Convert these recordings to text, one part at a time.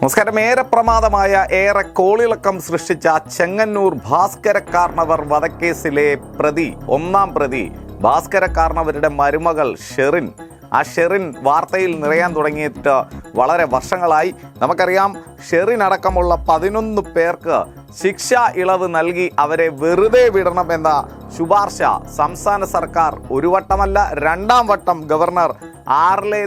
നമസ്കാരം. ഏറെ പ്രമാദമായ ഏറെ കോളിളക്കം സൃഷ്ടിച്ച ചെങ്ങന്നൂർ ഭാസ്കര കാർണവർ വധക്കേസിലെ പ്രതി ഒന്നാം പ്രതി ഭാസ്കര കാർണവരുടെ മരുമകൾ ഷെറിൻ. ആ ഷെറിൻ വാർത്തയിൽ നിറയാൻ തുടങ്ങിയിട്ട് വളരെ വർഷങ്ങളായി. നമുക്കറിയാം ഷെറിൻ അടക്കമുള്ള പതിനൊന്ന് പേർക്ക് ശിക്ഷ ഇളവ് നൽകി അവരെ വെറുതെ വിടണമെന്ന ശുപാർശ സംസ്ഥാന സർക്കാർ ഒരു വട്ടമല്ല രണ്ടാം വട്ടം ഗവർണർ ആർലെ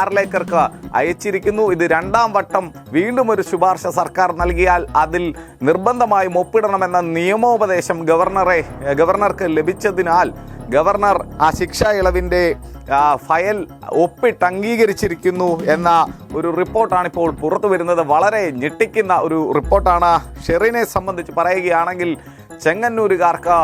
ആർലേക്കർക്ക് അയച്ചിരിക്കുന്നു. ഇത് രണ്ടാം വട്ടം വീണ്ടും ഒരു ശുപാർശ സർക്കാർ നൽകിയാൽ അതിൽ നിർബന്ധമായും ഒപ്പിടണമെന്ന നിയമോപദേശം ഗവർണറെ ഗവർണർക്ക് ലഭിച്ചതിനാൽ ഗവർണർ ആ ശിക്ഷാ ഇളവിന്റെ ഫയൽ ഒപ്പിട്ട് അംഗീകരിച്ചിരിക്കുന്നു എന്ന ഒരു റിപ്പോർട്ടാണ് ഇപ്പോൾ പുറത്തു വരുന്നത്. വളരെ ഞെട്ടിക്കുന്ന ഒരു റിപ്പോർട്ടാണ്. ഷെറിനെ സംബന്ധിച്ച് പറയുകയാണെങ്കിൽ ചെങ്ങന്നൂരുകാർക്ക്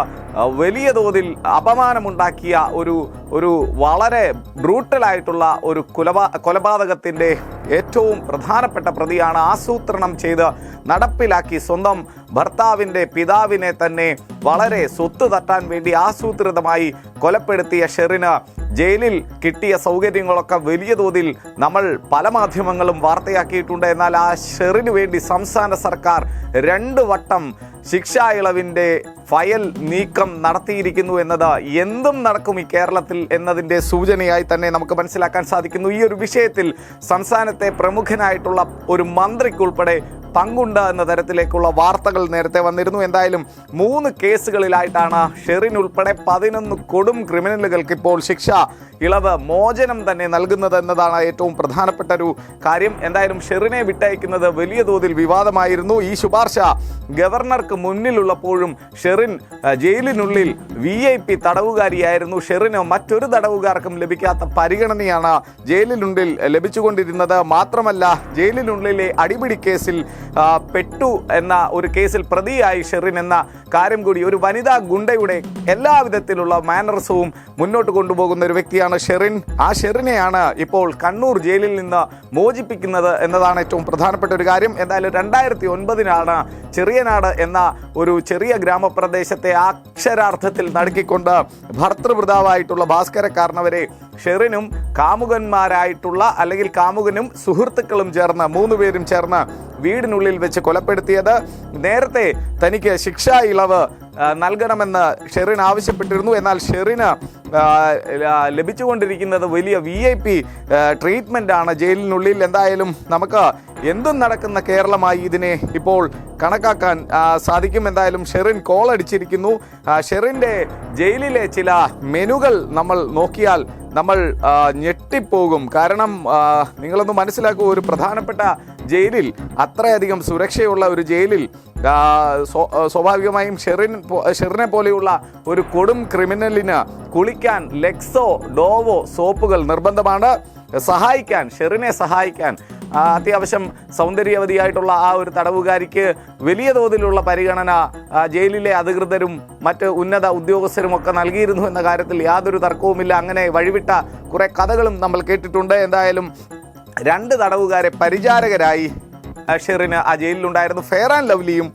വലിയ തോതിൽ അപമാനമുണ്ടാക്കിയ ഒരു ഒരു വളരെ ബ്രൂട്ടലായിട്ടുള്ള ഒരു കൊലപാ കൊലപാതകത്തിന്റെ ഏറ്റവും പ്രധാനപ്പെട്ട പ്രതിയാണ് ആസൂത്രണം ചെയ്ത് നടപ്പിലാക്കി സ്വന്തം ഭർത്താവിന്റെ പിതാവിനെ തന്നെ വളരെ സ്വത്ത് തട്ടാൻ വേണ്ടി ആസൂത്രിതമായി കൊലപ്പെടുത്തിയ ഷെറിന് ജയിലിൽ കിട്ടിയ സൗകര്യങ്ങളൊക്കെ വലിയ തോതിൽ നമ്മൾ പല മാധ്യമങ്ങളും വാർത്തയാക്കിയിട്ടുണ്ട്. എന്നാൽ ആ ഷെറിന് വേണ്ടി സംസ്ഥാന സർക്കാർ രണ്ട് വട്ടം ശിക്ഷാ ഇളവിന്റെ ഫയൽ നീക്കം നടത്തിയിരിക്കുന്നു എന്നത് എന്തും നടക്കും ഈ കേരളത്തിൽ എന്നതിന്റെ സൂചനയായി തന്നെ നമുക്ക് മനസ്സിലാക്കാൻ സാധിക്കുന്നു. ഈ ഒരു വിഷയത്തിൽ സംസ്ഥാനത്തെ പ്രമുഖനായിട്ടുള്ള ഒരു മന്ത്രിക്കുൾപ്പെടെ പങ്കുണ്ട് എന്ന തരത്തിലേക്കുള്ള വാർത്തകൾ നേരത്തെ വന്നിരുന്നു. എന്തായാലും മൂന്ന് കേസുകളിലായിട്ടാണ് ഷെറിൻ ഉൾപ്പെടെ പതിനൊന്ന് കൊടും ക്രിമിനലുകൾക്ക് ഇപ്പോൾ ശിക്ഷ ഇളവ് മോചനം തന്നെ നൽകുന്നത് എന്നതാണ് ഏറ്റവും പ്രധാനപ്പെട്ട ഒരു കാര്യം. എന്തായാലും ഷെറിനെ വിട്ടയക്കുന്നത് വലിയ തോതിൽ വിവാദമായിരുന്നു. ഈ ശുപാർശ ഗവർണർക്ക് മുന്നിലുള്ളപ്പോഴും ഷെറിൻ ആ, ജയിലിനുള്ളിൽ വി ഐ പി തടവുകാരിയായിരുന്നു ഷെറിന് മറ്റൊരു തടവുകാർക്കും ലഭിക്കാത്ത പരിഗണനയാണ് ജയിലിനുള്ളിൽ ലഭിച്ചുകൊണ്ടിരുന്നത്. മാത്രമല്ല ജയിലിനുള്ളിലെ അടിപിടി കേസിൽ പെട്ടു എന്ന ഒരു കേസിൽ പ്രതിയായി ഷെറിൻ എന്ന കാര്യം കൂടി ഒരു വനിതാ ഗുണ്ടയുടെ എല്ലാവിധത്തിലുള്ള മാനർസവും മുന്നോട്ട് കൊണ്ടുപോകുന്ന ഒരു വ്യക്തിയാണ് ഷെറിൻ. ആ ഷെറിനെയാണ് ഇപ്പോൾ കണ്ണൂർ ജയിലിൽ നിന്ന് മോചിപ്പിക്കുന്നത് എന്നതാണ് ഏറ്റവും പ്രധാനപ്പെട്ട ഒരു കാര്യം. എന്തായാലും രണ്ടായിരത്തി ഒൻപതിനാണ് ചെറിയനാട് എന്ന ഒരു ചെറിയ ഗ്രാമപ്രദേശത്തെ അക്ഷരാർത്ഥത്തിൽ നടുക്കിക്കൊണ്ട് ഭർത്തൃപിതാവായിട്ടുള്ള ഭാസ്കരക്കാരനവരെ ഷെറിനും കാമുകന്മാരായിട്ടുള്ള അല്ലെങ്കിൽ കാമുകനും സുഹൃത്തുക്കളും ചേർന്ന് മൂന്ന് പേരും ചേർന്ന് വീടിനുള്ളിൽ വെച്ച് കൊലപ്പെടുത്തിയത് നേരത്തെ തനിക്ക് ശിക്ഷാ ഇളവ് നൽകണമെന്ന് ഷെറിൻ ആവശ്യപ്പെട്ടിരുന്നു. എന്നാൽ ഷെറിന് ലഭിച്ചുകൊണ്ടിരിക്കുന്നത് വലിയ വി ഐ പി ട്രീറ്റ്മെന്റ് ആണ് ജയിലിനുള്ളിൽ. എന്തായാലും നമുക്ക് എന്തും നടക്കുന്ന കേരളമായി ഇതിനെ ഇപ്പോൾ കണക്കാക്കാൻ സാധിക്കും. എന്തായാലും ഷെറിൻ കോൾ അടിച്ചിരിക്കുന്നു. ഷെറിന്റെ ജയിലിലെ ചില മെനുകൾ നമ്മൾ നോക്കിയാൽ നമ്മൾ ഞെട്ടിപ്പോകും. കാരണം നിങ്ങളൊന്ന് മനസ്സിലാക്കൂ ഒരു പ്രധാനപ്പെട്ട ജയിലിൽ അത്രയധികം സുരക്ഷയുള്ള ഒരു ജയിലിൽ സ്വാഭാവികമായും ഷെറിൻ ഷെറിനെ പോലെയുള്ള ഒരു കൊടും ക്രിമിനലിന് കുളിക്കാൻ ലെക്സോ ഡോവോ സോപ്പുകൾ നിർബന്ധമാണ്. സഹായിക്കാൻ ഷെറിനെ സഹായിക്കാൻ അത്യാവശ്യം സൗന്ദര്യവതിയായിട്ടുള്ള ആ ഒരു തടവുകാരിക്ക് വലിയ തോതിലുള്ള പരിഗണന ജയിലിലെ അധികൃതരും മറ്റ് ഉന്നത ഉദ്യോഗസ്ഥരും ഒക്കെ നൽകിയിരുന്നു എന്ന കാര്യത്തിൽ യാതൊരു തർക്കവുമില്ല. അങ്ങനെ വഴിവിട്ട കുറെ കഥകളും നമ്മൾ കേട്ടിട്ടുണ്ട്. എന്തായാലും രണ്ട് തടവുകാരെ പരിചാരകരായി ഷെറിന് ആ ജയിലിലുണ്ടായിരുന്നു. ഫെയർ ആൻഡ് ലവ്ലിയും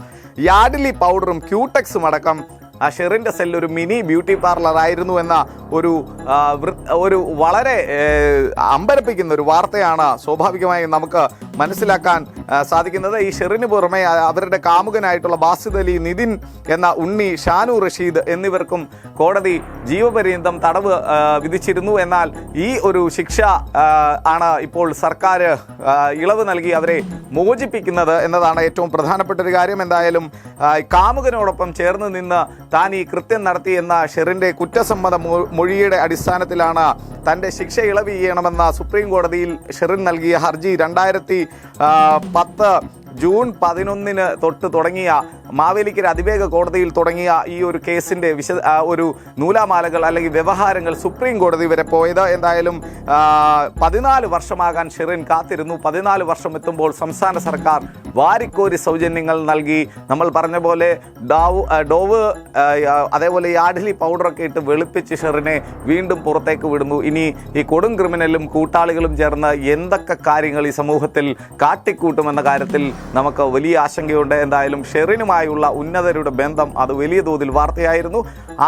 യാഡ്ലി പൗഡറും ക്യൂടെക്സും അടക്കം ആ ഷെറിന്റെ സെൽ ഒരു മിനി ബ്യൂട്ടി പാർലർ ആയിരുന്നു എന്ന ഒരു ഒരു വളരെ അമ്പരപ്പിക്കുന്ന ഒരു വാർത്തയാണ് സ്വാഭാവികമായും നമുക്ക് മനസ്സിലാക്കാൻ സാധിക്കുന്നത്. ഈ ഷെറിന് പുറമെ അവരുടെ കാമുകനായിട്ടുള്ള ബാസിദ് അലി നിതിൻ എന്ന ഉണ്ണി ഷാനു റഷീദ് എന്നിവർക്കും കോടതി ജീവപര്യന്തം തടവ് വിധിച്ചിരുന്നു. എന്നാൽ ഈ ഒരു ശിക്ഷ ആണ് ഇപ്പോൾ സർക്കാർ ഇളവ് നൽകി അവരെ മോചിപ്പിക്കുന്നത് എന്നതാണ് ഏറ്റവും പ്രധാനപ്പെട്ട ഒരു കാര്യം. എന്തായാലും കാമുകനോടൊപ്പം ചേർന്ന് നിന്ന് താൻ ഈ കൃത്യം നടത്തി എന്ന ഷെറിന്റെ കുറ്റസമ്മതം മൊഴിയുടെ അടിസ്ഥാനത്തിലാണ് തന്റെ ശിക്ഷ ഇളവ് ചെയ്യണമെന്ന സുപ്രീം കോടതിയിൽ ഷെറിൻ നൽകിയ ഹർജി രണ്ടായിരത്തി പത്ത് ജൂൺ പതിനൊന്നിന് തൊട്ട് തുടങ്ങിയ മാവേലിക്കര അതിവേഗ കോടതിയിൽ തുടങ്ങിയ ഈ ഒരു കേസിന്റെ വിശ ഒരു നൂലാമാലകൾ അല്ലെങ്കിൽ വ്യവഹാരങ്ങൾ സുപ്രീം കോടതി വരെ പോയത്. എന്തായാലും പതിനാല് വർഷമാകാൻ ഷെറിൻ കാത്തിരുന്നു. പതിനാല് വർഷം എത്തുമ്പോൾ സംസ്ഥാന സർക്കാർ വാരിക്കോരി സൗജന്യങ്ങൾ നൽകി. നമ്മൾ പറഞ്ഞ പോലെ ഡാവ് ഡോവ് അതേപോലെ ഈ ആഡ്ലി പൗഡറൊക്കെ ഇട്ട് വെളുപ്പിച്ച് ഷെറിനെ വീണ്ടും പുറത്തേക്ക് വിടുന്നു. ഇനി ഈ കൊടും ക്രിമിനലും കൂട്ടാളികളും ചേർന്ന് എന്തൊക്കെ കാര്യങ്ങൾ ഈ സമൂഹത്തിൽ കാട്ടിക്കൂട്ടുമെന്ന കാര്യത്തിൽ നമുക്ക് വലിയ ആശങ്കയുണ്ട്. എന്തായാലും ഷെറിനുമായുള്ള ഉന്നതരുടെ ബന്ധം അത് വലിയ തോതിൽ വാർത്തയായിരുന്നു.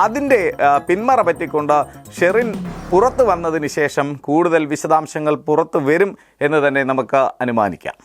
അതിന്റെ പിന്മറ പറ്റിക്കൊണ്ട് ഷെറിൻ പുറത്തു വന്നതിന് ശേഷം കൂടുതൽ വിശദാംശങ്ങൾ പുറത്തു വരും എന്ന് തന്നെ നമുക്ക് അനുമാനിക്കാം.